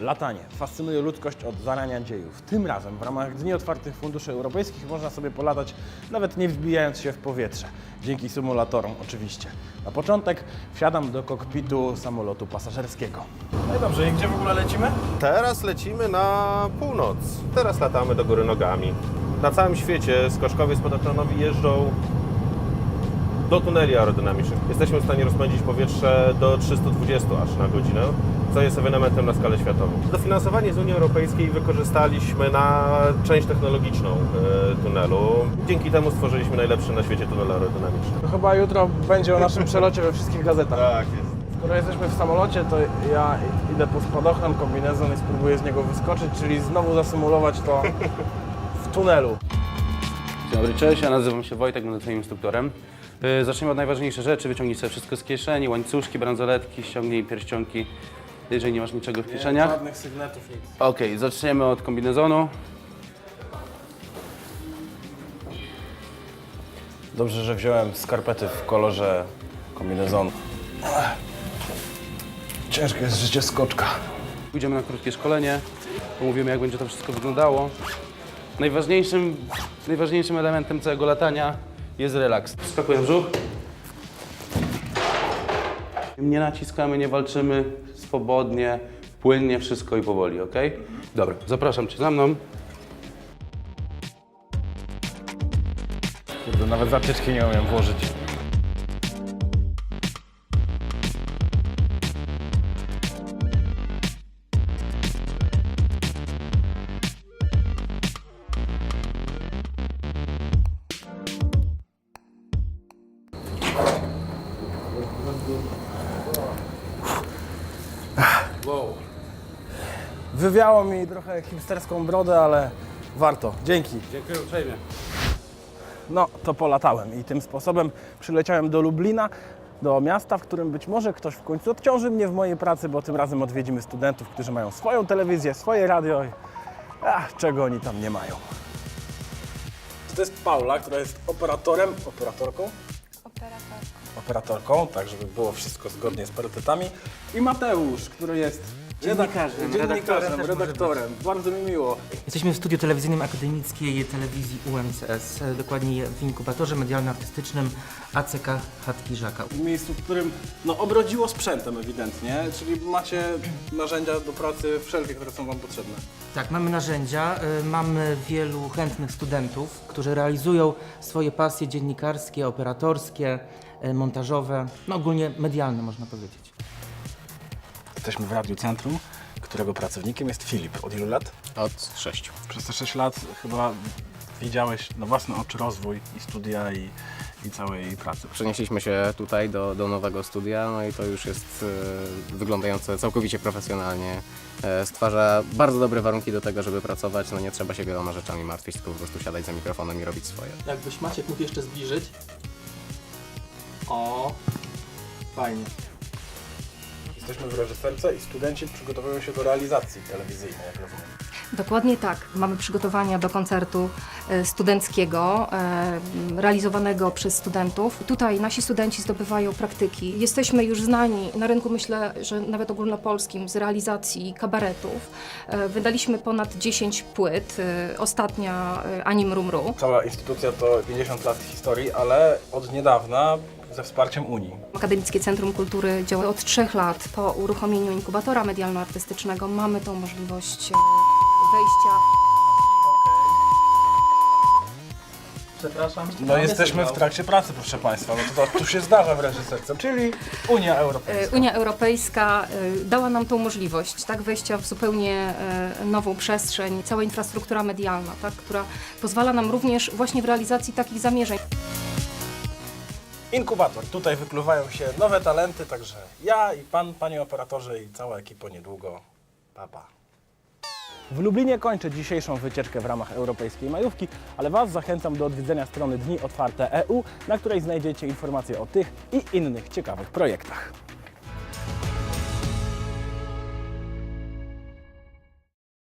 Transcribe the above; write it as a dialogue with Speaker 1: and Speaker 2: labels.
Speaker 1: Latanie fascynuje ludzkość od zarania dziejów. Tym razem w ramach Dni Otwartych Funduszy Europejskich można sobie polatać nawet nie wzbijając się w powietrze. Dzięki symulatorom oczywiście. Na początek wsiadam do kokpitu samolotu pasażerskiego. No i dobrze, i gdzie w ogóle lecimy?
Speaker 2: Teraz lecimy na północ. Teraz latamy do góry nogami. Na całym świecie skoczkowie spadochronowi jeżdżą do tuneli aerodynamicznych. Jesteśmy w stanie rozpędzić powietrze do 320 aż na godzinę, co jest ewenementem na skalę światową. Dofinansowanie z Unii Europejskiej wykorzystaliśmy na część technologiczną e, tunelu. Dzięki temu stworzyliśmy najlepszy na świecie tunel aerodynamiczny.
Speaker 1: Chyba jutro będzie o naszym przelocie we wszystkich gazetach.
Speaker 2: Tak jest.
Speaker 1: Skoro jesteśmy w samolocie, to ja idę po spadochron, kombinezon i spróbuję z niego wyskoczyć, czyli znowu zasymulować to w tunelu.
Speaker 3: Dzień dobry, cześć, ja nazywam się Wojtek, będę Twoim instruktorem. Yy, Zaczniemy od najważniejszych rzeczy, wyciągnij sobie wszystko z kieszeni, łańcuszki, bransoletki, ściągnij pierścionki, jeżeli nie masz niczego w kieszeniach.
Speaker 1: Żadnych sygnetów, nic.
Speaker 3: Okej, zaczniemy od kombinezonu.
Speaker 1: Dobrze, że wziąłem skarpety w kolorze kombinezonu. Ciężkie jest życie skoczka.
Speaker 3: Pójdziemy na krótkie szkolenie, pomówimy jak będzie to wszystko wyglądało. Najważniejszym, najważniejszym elementem całego latania jest relaks. Skakuję w brzuch. Nie naciskamy, nie walczymy, swobodnie, płynnie, wszystko i powoli, ok? Dobra, zapraszam Cię za mną.
Speaker 1: Kurde, nawet zaczyczki nie umiem włożyć.
Speaker 3: Wow.
Speaker 1: Wywiało mi trochę hipsterską brodę, ale warto. Dzięki.
Speaker 3: Dziękuję uprzejmie.
Speaker 1: No, to polatałem i tym sposobem przyleciałem do Lublina, do miasta, w którym być może ktoś w końcu odciąży mnie w mojej pracy, bo tym razem odwiedzimy studentów, którzy mają swoją telewizję, swoje radio i ach, czego oni tam nie mają. To jest Paula, która jest operatorem, operatorką? Operatorką, tak żeby było wszystko zgodnie z priorytetami. I Mateusz, który jest
Speaker 4: Dziennikarzem,
Speaker 1: dziennikarzem
Speaker 4: redaktorem też może
Speaker 1: redaktorem. Bardzo mi miło.
Speaker 4: Jesteśmy w studiu telewizyjnym Akademickiej Telewizji UMCS, dokładnie w inkubatorze medialno-artystycznym ACK Chatki Żaka.
Speaker 1: w miejscu, w którym no, obrodziło sprzętem ewidentnie, czyli macie narzędzia do pracy wszelkie, które są Wam potrzebne.
Speaker 4: Tak, mamy narzędzia, e, mamy wielu chętnych studentów, którzy realizują swoje pasje dziennikarskie, operatorskie, montażowe, no ogólnie medialne można powiedzieć.
Speaker 1: Jesteśmy w Radiu Centrum, którego pracownikiem jest Filip. Od ilu lat?
Speaker 3: Od sześciu.
Speaker 1: Przez te 6 lat chyba widziałeś na własne oczy rozwój i studia i, i całej pracy.
Speaker 5: Przenieśliśmy się tutaj do, do nowego studia, no i to już jest e, wyglądające całkowicie profesjonalnie. E, stwarza bardzo dobre warunki do tego, żeby pracować, no nie trzeba się wieloma rzeczami martwić, tylko po prostu siadać za mikrofonem i robić swoje.
Speaker 6: Jakbyś Maciek mógł jeszcze zbliżyć. O, fajnie.
Speaker 1: Jesteśmy w reżyserce i studenci przygotowują się do realizacji telewizyjnej, jak rozumiem.
Speaker 7: Dokładnie tak. Mamy przygotowania do koncertu e, studenckiego, e, realizowanego przez studentów. Tutaj nasi studenci zdobywają praktyki. Jesteśmy już znani na rynku, myślę, że nawet ogólnopolskim, z realizacji kabaretów. E, Wydaliśmy ponad 10 płyt. Ostatnia Anim Rumru.
Speaker 1: Cała instytucja to 50 lat historii, ale od niedawna ze wsparciem Unii.
Speaker 7: Akademickie Centrum Kultury działa od trzech lat. Po uruchomieniu inkubatora medialno-artystycznego mamy tą możliwość wejścia
Speaker 6: Przepraszam.
Speaker 1: No jesteśmy w trakcie pracy, proszę Państwa. No to, to tu się zdarza w reżyserce, czyli Unia Europejska.
Speaker 7: E, Unia Europejska e, dała nam tą możliwość tak, wejścia w zupełnie e, nową przestrzeń, cała infrastruktura medialna, tak, która pozwala nam również właśnie w realizacji takich zamierzeń.
Speaker 1: Inkubator. Tutaj wykluwają się nowe talenty, także ja i pan, panie operatorze i cała ekipa niedługo. Papa. W Lublinie kończę dzisiejszą wycieczkę w ramach europejskiej majówki, ale Was zachęcam do odwiedzenia strony Dni Otwarte EU, na której znajdziecie informacje o tych i innych ciekawych projektach.